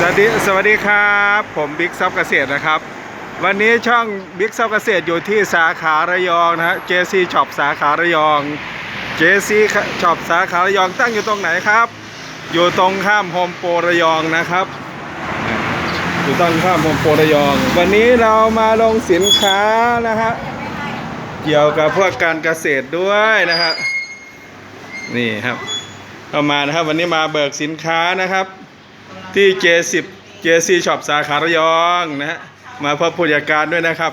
สวัสดีสวัสดีครับ ผมบิ๊กซับเกษตรนะครับ วันนี้ช่องบิ๊กซับเกษตรอยู่ที่สาขาระยองนะฮะ JC Shop สาขาระยอง JC Shop สาขาระยองตั้งอยู่ตรงไหนครับ อยู่ตรงข้ามโฮมโปรระยองนะครับ อยู่ตรงข้ามโฮมโปรระยอง วันนี้เรามาลงสินค้านะฮะเกี่ยวกับพวกการเกษตรด้วยนะฮะนี่ครับเข้ามานะครับวันนี้มาเบิกสินค้านะครับ ที่ J10 JC Shop สาขาระยองนะฮะมาพบผู้จัดการด้วยนะครับ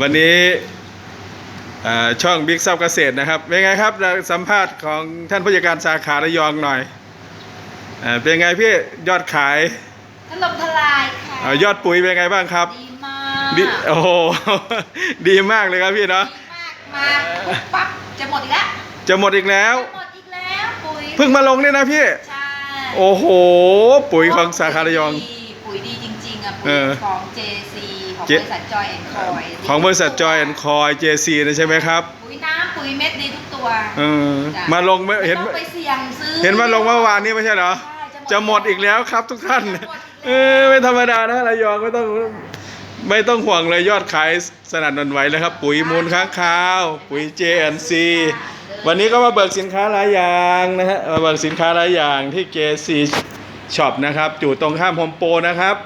วันนี้อ่าช่องบิ๊กซับเกษตรนะครับเป็นไงครับเราสัมภาษณ์ของท่านผู้จัดการสาขาระยองหน่อยอาเป็นไงพี่ยอดขายถล่มทลายค่ะอายอดปุ๋ยเป็นไงบ้างครับ ดีมากดีโอ้โหดีมากเลยครับพี่เนาะดีมากมาปุ๊บปั๊บจะหมดอีกแล้วจะหมดอีกแล้วจะหมดอีกแล้วปุ๋ยเพิ่งมาลงเนี่ยนะพี่ใช่ โอ้โห ปุ๋ยของสาขาระยอง ปุ๋ยดีจริงๆอะเอปุ๋ยอของ JC ของเจบริษัทจอยแอนด์คอยของบริษัทจอยแอนคอย JC นะใช่ไหมครับ ปุ๋ยน้ำปุ๋ยเม็ดดีทุกตัวเออจ้ะมาลงไม่เห็นไม่ต้องไปเสี่ยงซื้อเห็นว่าลงเมื่อวานนี้ไม่ใช่เหรอใช่จะหมดอีกแล้วครับทุกท่านจะหมดอีกแล้วเออไม่ธรรมดานะระยองไม่ต้องไม่ต้องห่วงเลยยอดขายสนั่นหวันไหวเลยครับ ปุ๋ยมูลค้างคาว ปุ๋ย JNC วันนี้ก็มาเบิกสินค้าหลายอย่างนะฮะมาเบิกสินค้าหลายอย่างที่ JC Shop นะครับอยู่ตรงข้ามโฮมโปรนะครับ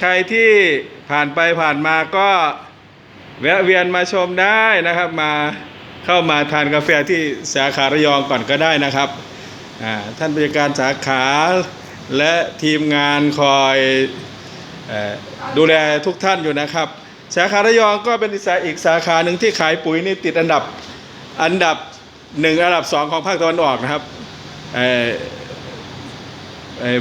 ใครที่ผ่านไปผ่านมาก็แวะเวียนมาชมได้นะครับมาเข้ามาทานกาแฟที่สาขาระยองก่อนก็ได้นะครับท่านผู้จัดการสาขาและทีมงานคอยอดูแลทุกท่านอยู่นะครับ สาขาระยองก็เป็นอีกสาขาหนึ่งที่ขายปุ๋ยนี่ติดอันดับอันดับ หนึ่งอันดับสองของภาคตะวันออกนะครับเ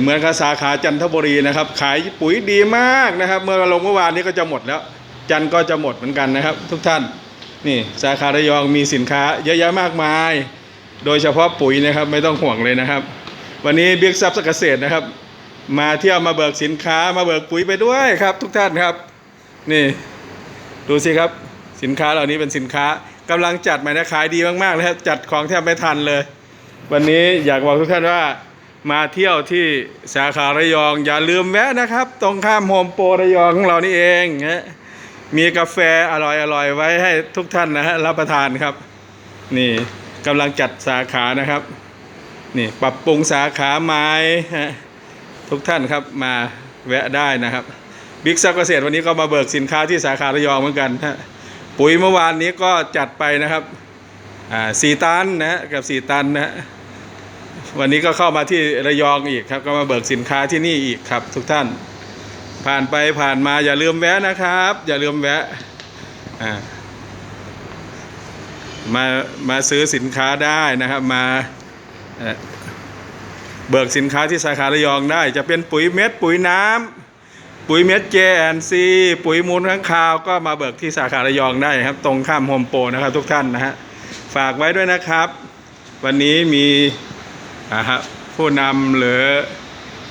เหมือนกับสาขาจันทบุรีนะครับ ขายปุ๋ยดีมากนะครับ เมื่อลงเมื่อวานนี้ก็จะหมดแล้ว จันก็จะหมดเหมือนกันนะครับ ทุกท่านนี่สาขาระยองมีสินค้าเยอะแยะมากมาย โดยเฉพาะปุ๋ยนะครับไม่ต้องห่วงเลยนะครับ วันนี้เบิ๊กซับเกษตรนะครับ มาเที่ยวมาเบิกสินค้ามาเบิกปุ๋ยไปด้วยครับ ทุกท่านครับ นี่ดูสิครับสินค้าเหล่านี้เป็นสินค้า กำลังจัดใหม่นะขายดีมากๆเลยครับจัดของแทบไม่ทันเลย วันนี้อยากบอกทุกท่านว่ามาเที่ยวที่สาขาระยอง อย่าลืมแวะนะครับ ตรงข้ามโฮมโปรระยองของเรานี่เองนะมีกาแฟอร่อยๆไว้ให้ทุกท่านนะฮะรับประทานครับ นี่กำลังจัดสาขานะครับ นี่ปรับปรุงสาขาไม้ทุกท่านครับมาแวะได้นะครับบิ๊กซับเกษตรวันนี้ก็มาเบิกสินค้าที่สาขาระยองเหมือนกันฮะ ปุ๋ยเมื่อวานนี้ก็จัดไปนะครับอ่าสี่ตันนะกับสี่ตันนะวันนี้ก็เข้ามาที่ระยองอีกครับ ก็มาเบิกสินค้าที่นี่อีกครับ ทุกท่าน ผ่านไปผ่านมาอย่าลืมแวะนะครับ อย่าลืมแวะอ่ามามาซื้อสินค้าได้นะครับ มาเบิกสินค้าที่สาขาระยองได้ จะเป็นปุ๋ยเม็ดปุ๋ยน้ำ ปุ๋ยเม็ด JNC ปุ๋ยมูลข้างคาวก็มาเบิกที่สาขาระยองได้ครับ ตรงข้ามโฮมโปรนะครับทุกท่านนะฮะฝากไว้ด้วยนะครับ วันนี้มีอ่าฮะผู้นำหรือ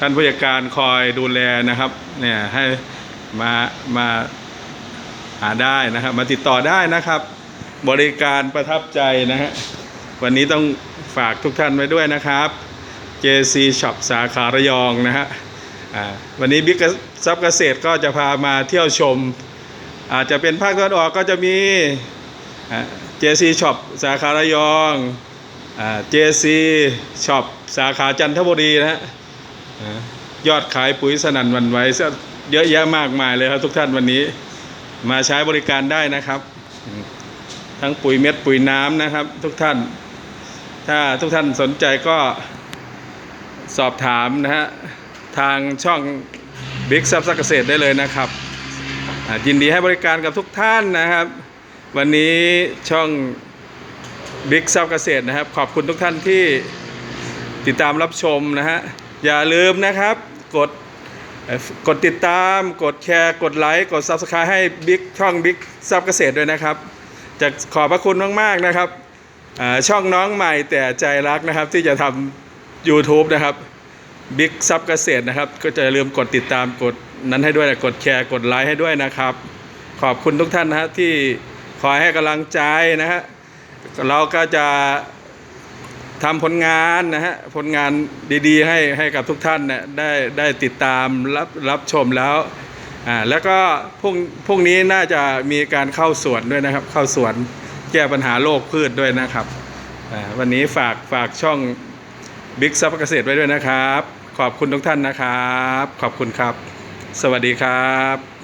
ท่านผู้จัดการคอยดูแลนะครับเนี่ยให้มามาหาได้นะครับ มาติดต่อได้นะครับ บริการประทับใจนะฮะวันนี้ต้องฝากทุกท่านไว้ด้วยนะครับ JC Shop สาขาระยองนะฮะอ่าวันนี้บิ๊ก ซับเกษตรก็จะพามาเที่ยวชม อาจจะเป็นภาคตะวันออกก็จะมีอ่า JC Shop สาขาระยองอ่า JC Shop สาขาจันทบุรีนะฮะยอดขายปุ๋ยสนั่นวันไหวซะเยอะแยะมากมายเลยครับทุกท่านวันนี้ มาใช้บริการได้นะครับ ทั้งปุ๋ยเม็ดปุ๋ยน้ำนะครับ ทุกท่าน ถ้าทุกท่านสนใจก็สอบถามนะฮะทางช่อง บิ๊กซับซักเกษตรได้เลยนะครับยินดีให้บริการกับทุกท่านนะครับ วันนี้ช่องบิ๊กซับเกษตรนะครับ ขอบคุณทุกท่านที่ติดตามรับชมนะฮะอย่าลืมนะครับ กดกดติดตามกดแชร์ กดไลค์กด Subscribe ให้บิ๊กช่องบิ๊กซับเกษตรด้วยนะครับจะขอบพระคุณมาก ๆ นะครับช่องน้องใหม่แต่ใจรักนะครับที่จะทำ YouTube นะครับ บิ๊กซับเกษตรนะครับ ก็จะลืมกดติดตามกดนั้นให้ด้วยนะกดแชร์กดไลค์ให้ด้วยนะครับ ขอบคุณทุกท่านนะฮะที่คอยให้กำลังใจนะฮะเราก็จะทำผลงานนะฮะผลงานดี ๆ ให้ให้กับทุกท่านเนี่ยได้ได้ติดตามรับรับชมแล้วอ่าแล้วก็พรุ่งพรุ่งนี้น่าจะมีการเข้าสวนด้วยนะครับ เข้าสวนแก้ปัญหาโรคพืชด้วยนะครับอ่าวันนี้ฝากฝากช่องบิ๊กซับเกษตรไว้ด้วยนะครับ ขอบคุณทุกท่านนะครับ ขอบคุณครับ สวัสดีครับ